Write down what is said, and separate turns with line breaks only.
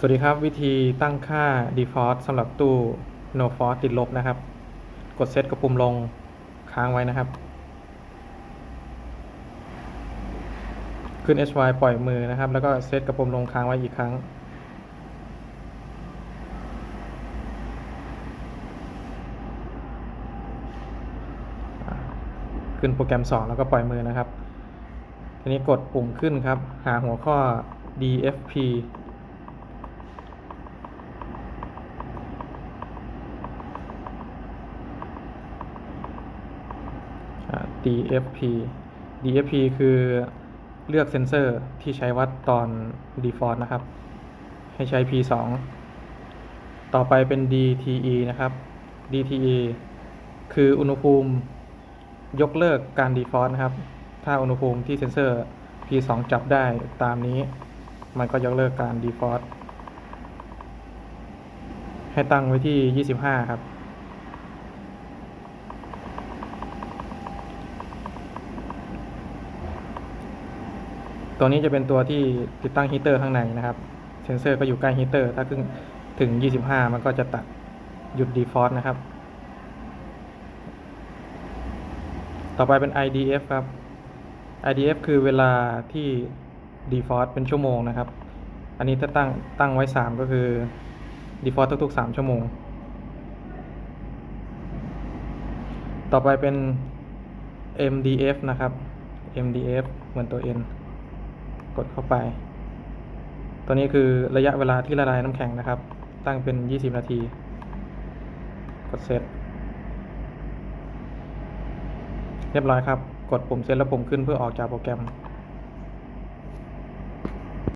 สวัสดีครับ วิธีตั้งค่า default สำหรับตู้ no force ติดลบนะครับ กดเซตกับปุ่มลงค้างไว้นะครับ ขึ้น HY ปล่อยมือนะครับ แล้วก็เซตกับปุ่มลงค้างไว้อีกครั้ง ขึ้นโปรแกรม 2 แล้วก็ปล่อยมือนะครับ ทีนี้กดปุ่มขึ้นครับ หาหัวข้อ DFP DFP DFP คือเลือกเซนเซอร์ที่ใช้วัดตอน default นะครับ ให้ใช้ P2 ต่อไปเป็น DTE นะครับ DTE คืออุณหภูมิยกเลิกการ default นะครับ ถ้าอุณหภูมิที่เซนเซอร์ P2 จับได้ตามนี้ มันก็ยกเลิกการ default ให้ตั้งไว้ที่ 25 ครับ ตัวนี้จะเป็นตัวที่ติดตั้งฮีเตอร์ข้างในนะครับ เซนเซอร์ก็อยู่ใกล้ฮีเตอร์ถ้าขึ้นถึง 25 มันก็จะตัดหยุด default นะครับ ต่อไปเป็น IDF ครับ IDF คือเวลาที่ default เป็นชั่วโมงนะครับ อันนี้ถ้าตั้งตั้งไว้ 3 ก็คือ default ทุก ๆ 3 ชั่วโมง ต่อไปเป็น MDF นะครับ MDF เหมือนตัว N กดเข้าไป ตัวนี้คือระยะเวลาที่ละลายน้ำแข็งนะครับ ตั้งเป็น 20 นาที กดเซตเรียบร้อยครับ กดปุ่มเซตแล้วปุ่มขึ้นเพื่อออกจากโปรแกรม